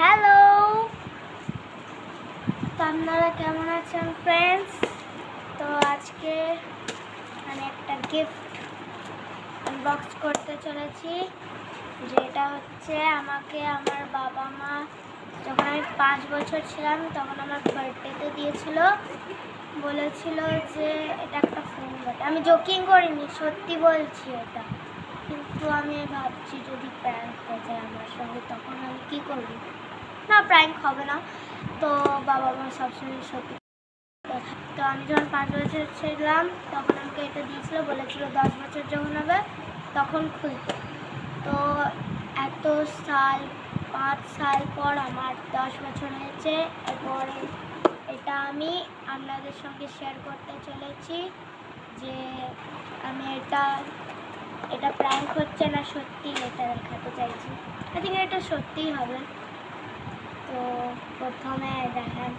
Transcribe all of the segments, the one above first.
Hello তো আপনারা কেমন আছেন ফ্রেন্ডস তো আজকে আমি একটা গিফট আনবক্স করতে চলেছি, যেটা হচ্ছে আমাকে আমার বাবা মা যখন আমি পাঁচ বছর ছিলাম, তখন আমার বার্থডেতে দিয়েছিল। বলেছিল যে এটা একটা ফোন বটে। আমি জোকিং করিনি, সত্যি বলছি এটা। কিন্তু আমি ভাবছি যদি প্র্যাঙ্ক হয়ে যায় আমার সঙ্গে, তখন আমি কী করব? না প্র্যাঙ্ক হবে না। তো বাবা মা সবসময় সত্যি তো আমি যখন পাঁচ বছর ছিলাম, তখন আমাকে এটা দিয়েছিল, বলেছিল দশ বছর যখন হবে, তখন খুলতে তো এত সাল, পাঁচ সাল পর আমার দশ বছর হয়েছে। এরপরে এটা আমি আপনাদের সঙ্গে শেয়ার করতে চলেছি যে আমি এটা এটা প্র্যাঙ্ক হচ্ছে না, সত্যি এটা দেখাতে চাইছি। আই থিঙ্ক এটা সত্যিই হবে। প্রথমে দেখেন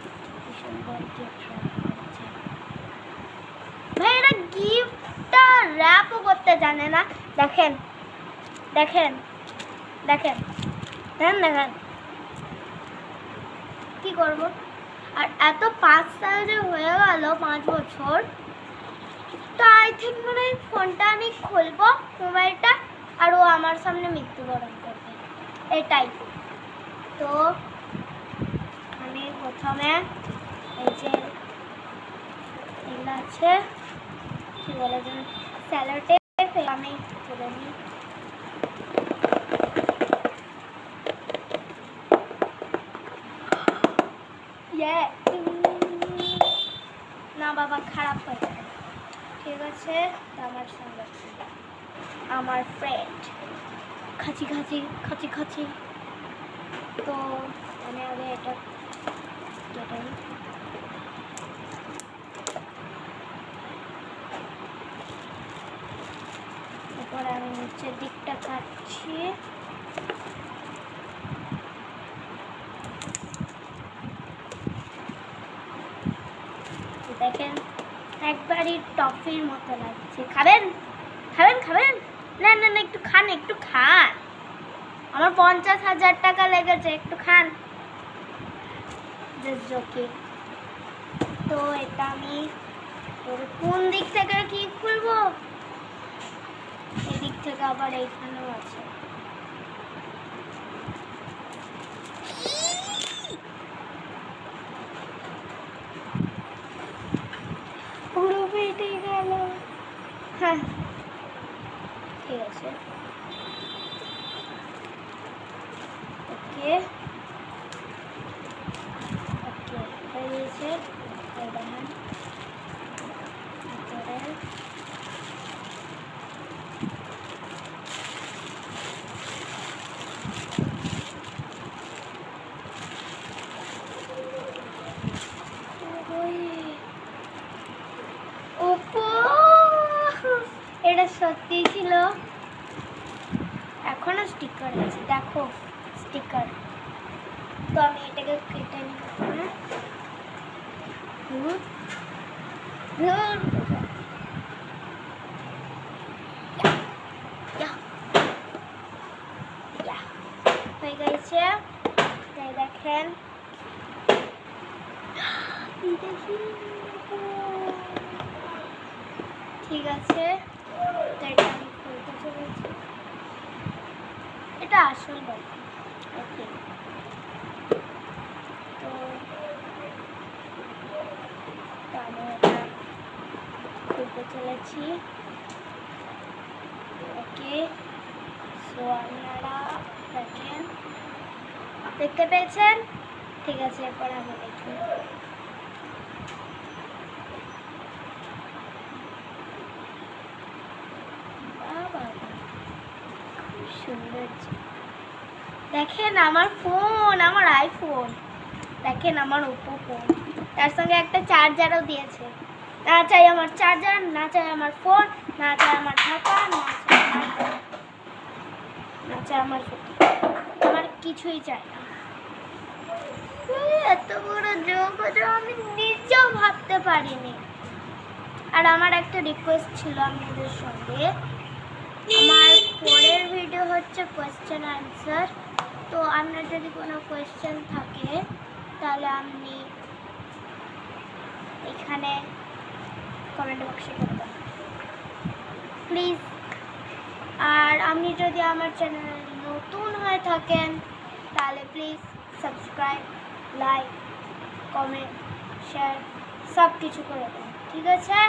কি সুন্দর গিফট করেছে। ভাই এটা গিফটটা র্যাপও করতে জানে না। দেখেন দেখেন দেখেন দেখেন দেখেন। কি করব? আর এত পাঁচ সাল যে হয়ে গেল, পাঁচ বছর। তো আই থিঙ্ক মানে হয় ফোনটা আমি খুলবো, মোবাইলটা, আর ও আমার সামনে মৃত্যুবরণ করবে। এটাই। তো প্রথমে এই যে এগুলো আছে, কী বলে যে স্যালাডে আমি তুলে নিই। না বাবা, খারাপ হয়ে যাবে। ঠিক আছে, আমার সঙ্গে আমার ফ্রেন্ড খাচি খাচি খাচি খাচি। তো আমি আগে এটা কেটে নিই আমি নিচের দিকটা কাটছি। দেখেন, একবারই টফির মতো লাগছে। খাবেন? খাবেন খাবেন? না না না, একটু খান একটু খান। আমার পঞ্চাশ হাজার টাকা লেগেছে, একটু খান। জোকে তো এটা আমি কোন দিক থেকে কি খুলবো? এদিক থেকে আবার এইখানেও আছে। পুরো ফেটে গেল। হ্যাঁ। ঠিক আছে। ওকে হয়ে গিয়েছে এই দেখেন ভিতরে ওই ওপো এটা সত্যি ছিল? এখনও স্টিকার আছে, দেখো স্টিকার তো আমি এটাকে কেটে নিই হ্যাঁ? হয়ে গেছে। তাই দেখেন। ঠিক আছে। তো এটা আসল বল ওকে তো আমি এটা খুলতে চলেছি। ওকে সো আপনারা দেখেন। দেখতে পেয়েছেন? ঠিক আছে, এরপর আমি দেখি বাবা, খুব সুন্দর দেখেন আমার ফোন, আমার আইফোন। দেখেন আমার ওপো ফোন। তার সঙ্গে একটা চার্জারও দিয়েছে। না চাই আমার চার্জার, না চাই আমার ফোন, না চাই আমার ঢাকা না চাই না আমার আমার কিছুই চাই না। এত বড় যোগ আমি নিজেও ভাবতে পারিনি। আর আমার একটা রিকোয়েস্ট ছিল আপনাদের সঙ্গে। আমার পরের ভিডিও হচ্ছে কোয়েশ্চেন অ্যান্সার তো আপনার যদি কোনো কোয়েশ্চেন থাকে, তাহলে আপনি এখানে কমেন্ট বক্সে করবেন প্লিজ আর আপনি যদি আমার চ্যানেলে নতুন হয়ে থাকেন, তাহলে please subscribe like comment share সব কিছু করে দেন ঠিক আছে?